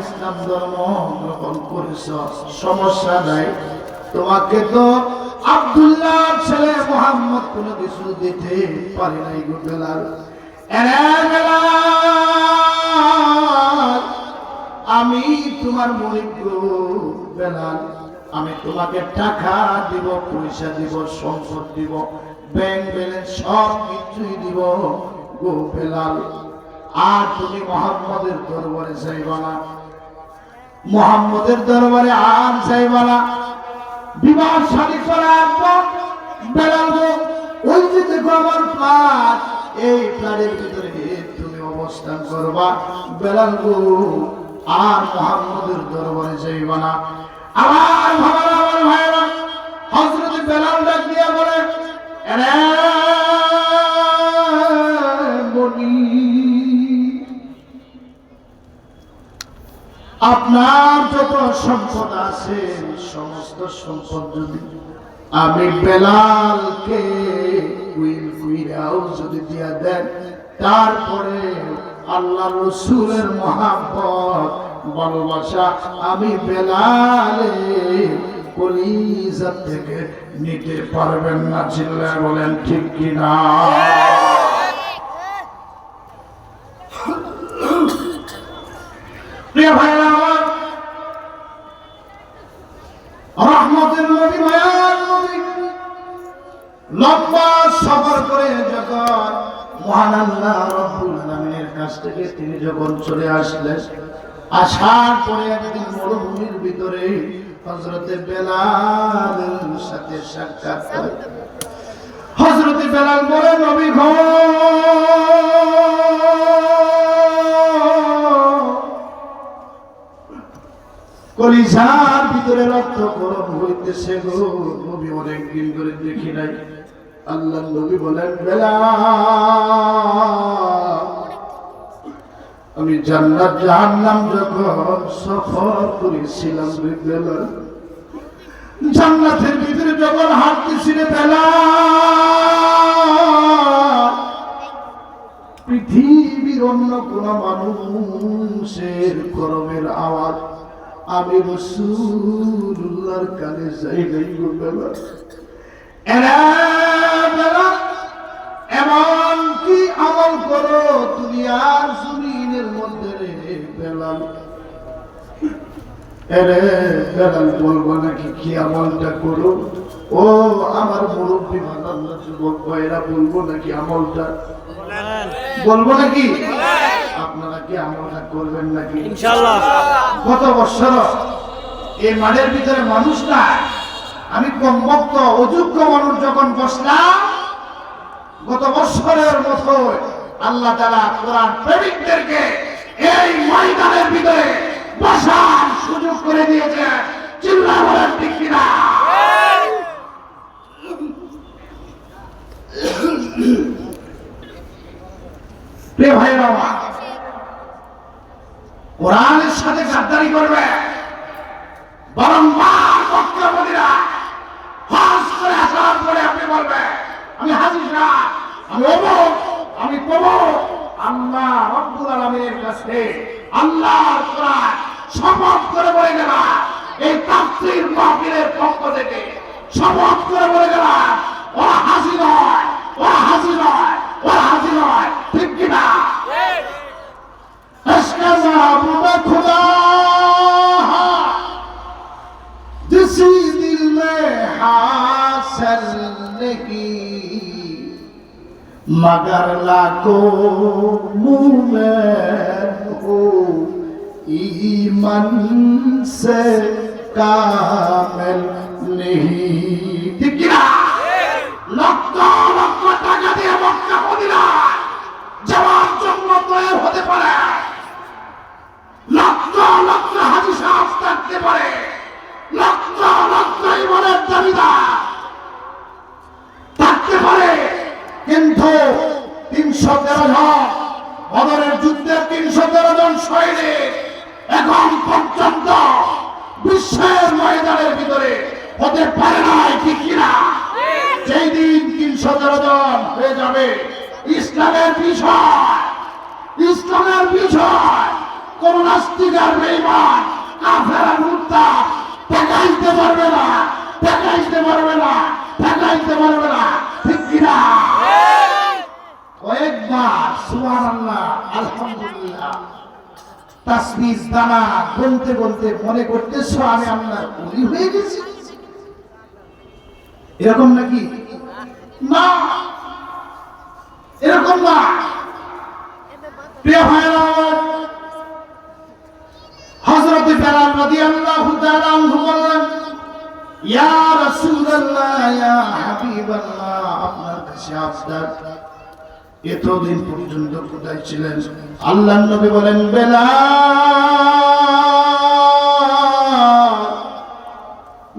ইসলাম ধর্ম গ্রহণ করেছ। সমস্যা নাই। তোমাকে তো ছেলে মোহাম্মদ কিছু দিতে পারি নাই আমি তোমার বেলাল। আমি তোমাকে টাকা দিব, পয়সা দিব, সম্পদ দিব ব্যাংক ব্যালেন্স সব কিছুই দিব গো বেলাল। আর তুমি মোহাম্মদের দরবারে যাইবা না মোহাম্মদের দরবারে আর যাইবা না বিবাহ পর বেলাল ওই যে আমার এই ভিতরে তুমি অবস্থান করবা। বেলাল আর মোহাম্মদের দরবারে যাইবা না আমার ভাবারা আমার ভাইরা হজরত বেলাল ডাক দিয়া বলে "এরে আপনার যত সম্পদ আছে, সমস্ত সম্পদ যদি আমি বেলালকে কুইল কুইরাও যদি দিয়া দেন, তারপরে আল্লাহ রসুলের মহাব্বত, ভালোবাসা আমি বেলালে কলিজা থেকে নিতে পারবেন না, চিল্লায় বলেন ঠিক কিনা প্রিয় ভাইরা আমার রহমতের নবী মায়ার নবী লম্বা সফর করে যখন মহান আল্লাহ তিনি যখন চলে আসলেন, আসার পরে একদিন মরুভূমির ভিতরে হজরতে সাথে সাক্ষাৎ হজরতে বেলাল বলে নবী কলিজার ভিতরে রক্ত গরম হইতেছে গো। নবী অনেক দিন ধরে দেখি নাই। আল্লাহ নবী বলেন, বেলা, আমি জান্নাত, জাহান্নাম যখন সফর করেছিলাম বেলা, জান্নাতের ভিতরে যখন হাঁটতেছি রে বেলা, পৃথিবীর অন্য কোন মানুষের করমের আওয়াজ, আমি রসুল্লাহর কানে যাই নাই বেলা, এরা এমন কি আমল করো? তুমি আর জমিনের মধ্যে বেলা এরে বেলাল বলব নাকি কি আমলটা করো? ও আমার মুরব্বী মাদাল্লা যুবক ভাইরা বলব নাকি আমলটা? বলব নাকি? আপনারা কি আমলটা করবেন নাকি? ইনশাআল্লাহ। গত বছর এই মাঠের ভিতরে মানুষ না আমি কমবক্ত অযোগ্য মানুষ যখন বসলাম গত বছরের মতো আল্লাহ তালা কোরআন প্রেমিকদেরকে এই ময়দানের ভিতরে বসার সুযোগ করে দিয়েছে। চিল্লা বলেন ঠিক কিনা? কোরআনের সাথে গাদ্দারি করবে। বারংবার বক্তব্যীরা হাস করে আসার পরে আপনি বলবে আমি হাজির না। আমি অমুক আমি তমুক আল্লাহ রব্বুল আলমের কাছে আল্লাহর কোরআন শপথ করে বলে গেলাম এই তাফসীর মাহফিলের পক্ষ থেকে শপথ করে বলে গেলাম ওরা হাসি मगर लाखो ईमन से কামেল নেহি। ঠিক কি না লক্ষ লক্ষ টাকা দিয়ে মক্কা মদিনা যাওয়ার জন্য তৈরি হতে পারে। ইসলামের বিষয় ইসলামের বিষয়। কোন নাস্তিক আর বেঈমান, কাফের আর ঠেকাইতে পারবে না, ঠেকাইতে পারবে না, ঠেকাইতে পারবে না। ঠিক কিনা? কয়েকবার, সুবহানাল্লাহ, আলহামদুলিল্লাহ। তাসবিজ দানা বলতে বলতে মনে করতেছ আমি আপনার উলি হয়ে গেছি। এরকম নাকি? না। এরকম না। প্রিয় হযরত রাদিয়াল্লাহু তাআলা আনহু বললেন, ইয়া রাসূলুল্লাহ, ইয়া হাবিবাল্লাহ, আপনার কাছে এতদিন পর্যন্ত কোথায় ছিলেন? আল্লাহ নবী বলেন বেলাল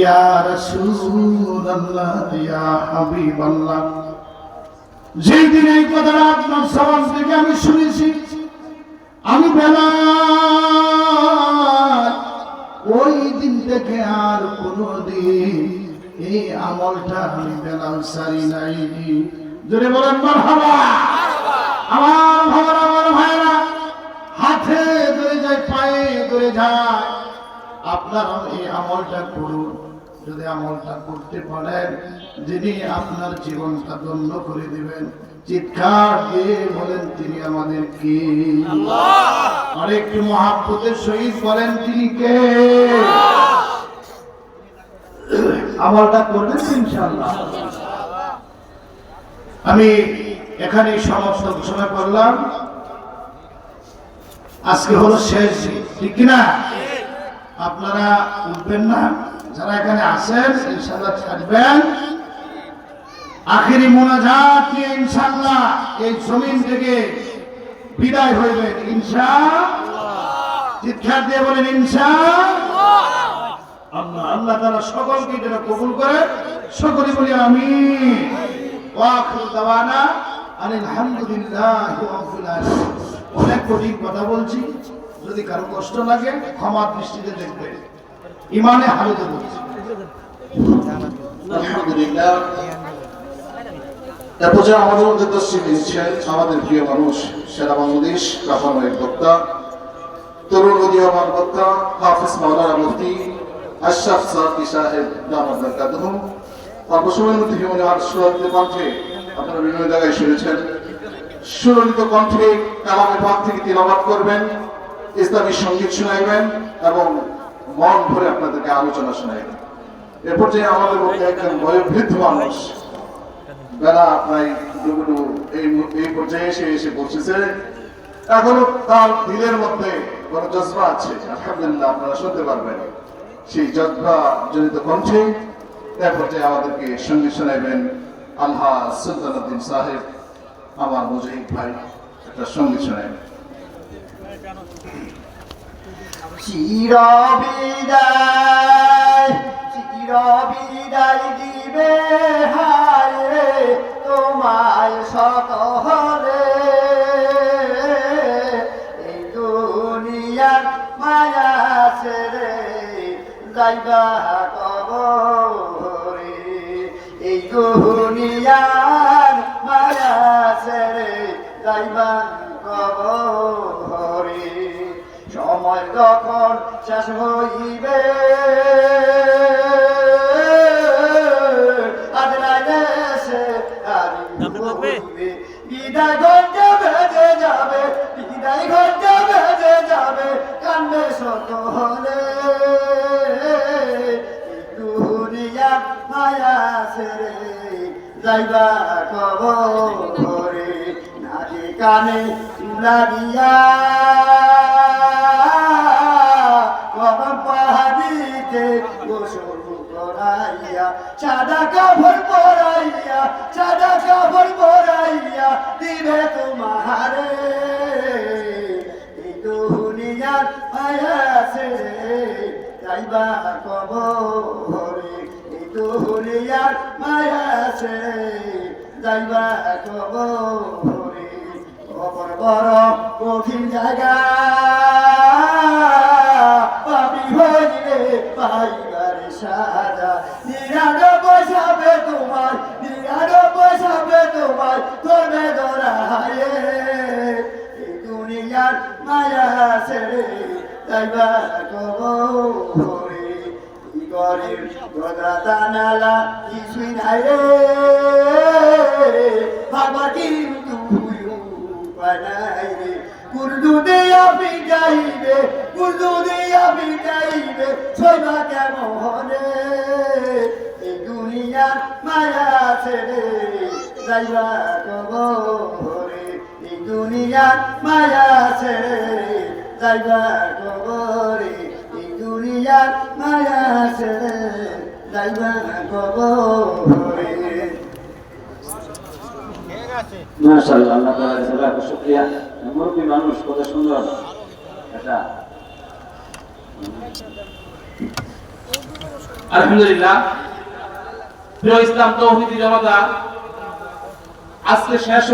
ইয়া রাসূলুল্লাহ, ইয়া হাবিবাল্লাহ। যেই দিন এই কথাটা আপনার সবার থেকে আমি শুনেছি, আমি বেলাল ওই দিন থেকে আর কোনোদিন এই আমলটা আমি বেলাল সারি নাই। জোরে বলেন, মারহাবা। আমার ভাইরা আমার ভাইরা হাতে ধরে যায়, পায়ে ধরে যায়। আপনারা এই আমলটা করুন। যদি আমলটা করতে পারেন যিনি আপনার জীবনটা ধন্য করে দিবেন চিৎকার দিয়ে বলেন তিনি আমাদের কি? আর একটু মহাব্বতের সহিত বলেন তিনি কে? আমলটা করবেন তো ইনশাআল্লাহ। আমি এখানে সমস্ত ঘোষণা করলাম। আজকে হলো শেষ ঠিক কিনা? আপনারা উঠবেন না। যারা এখানে আছেন ইনশাল্লাহ ছাড়বেন আখেরি মোনাজাত নিয়ে ইনশাল্লাহ এই জমিন থেকে বিদায় হইবেন। ইনশা চিৎকার দিয়ে বলেন, ইনশা আল্লাহ। আল্লাহ তারা সকলকে যেন কবুল করে। সকলে বলি আমি অনেক কঠিন কথা বলছি। যদি কারও কষ্ট লাগে, ক্ষমা দৃষ্টিতে দেখবে ইমানে হালতে আলহামদুলিল্লাহ। কণ্ঠে আপনারা বিভিন্ন জায়গায় শুনেছেন। সুরলিত কণ্ঠে কালামের পাক থেকে তিলাবাত করবেন। ইসলামী সংগীত শোনাইবেন এবং মন ভরে আপনাদেরকে আলোচনা শোনাইবেন। এ পর্যায়ে আমাদের মধ্যে একজন বয়োবৃদ্ধ মানুষ, বেলা প্রায় এই এই পর্যায়ে এসে এসে পৌঁছেছে এখনও তার দিলের মধ্যে কোনো জজবা আছে? আলহামদুলিল্লাহ, আপনারা শুনতে পারবেন। সেই জজবা জনিত কণ্ঠে এ পর্যায়ে আমাদেরকে সংগীত শোনাইবেন আল্লাহ সুলতানুদ্দিন সাহেব, আমার মুজাহিদ ভাই, একটা সংগীত শোনাইবেন। চিরবিদায় চিরবিদায় দিবে হায় রে তোমায় সকলে। এই দুনিয়ার মায়া ছেড়ে যাইবা কবরে। এই দুনিয়ার মায়া ছেড়ে যাইবা কবরে সময় যখন শেষ হইবে। বিদায় ঘণ্টা বেজে যাবে বিদায় ঘণ্টা বেজে যাবে কান্দে শত হলে। দুনিয়া মায়া ছেড়ে যাইবা কবরে নাকি কানে চুলা সাদা কাপড় পরাইয়া সাদা কাপড় পরাইয়া দিবে তোমারে। দুনিয়ার মায়া ছেড়ে যাইবা কবরে দুনিয়ার মায়া আছে যাইবা কবরে কবর বড় কঠিন জায়গা পাপি হইলে পাইবার সাজা। নিরানব্বই সাবে তোমার নিরানব্বই সাবে তোমার ধর্মে ধরায়ে এই দুনিয়ার মায়া ছেড়ে যাইবা কবরে। গরিব গদা দানালা কিছুই নাই রে। ভাগবা কিন্তু উপায় নাই রে। কুর্দু দিয়া পিটাইবে কুর্দু দিয়া পিটাইবে ছয়বা কেমন এই দুনিয়া মায়া ছেড়ে যাইবা কবরে। এই দুনিয়া মায়া ছেড়ে যাইবা কবরে। এই দুনিয়া মায়া ছেড়ে যাইবা কবরে। মাশাআল্লাহ আল্লাহ লাখ শুকরিয়া। মুরব্বী মানুষ কত সুন্দর। এটা আলহামদুলিল্লাহ। ইসলাম তৌহিদি জনতা আজকে শেষ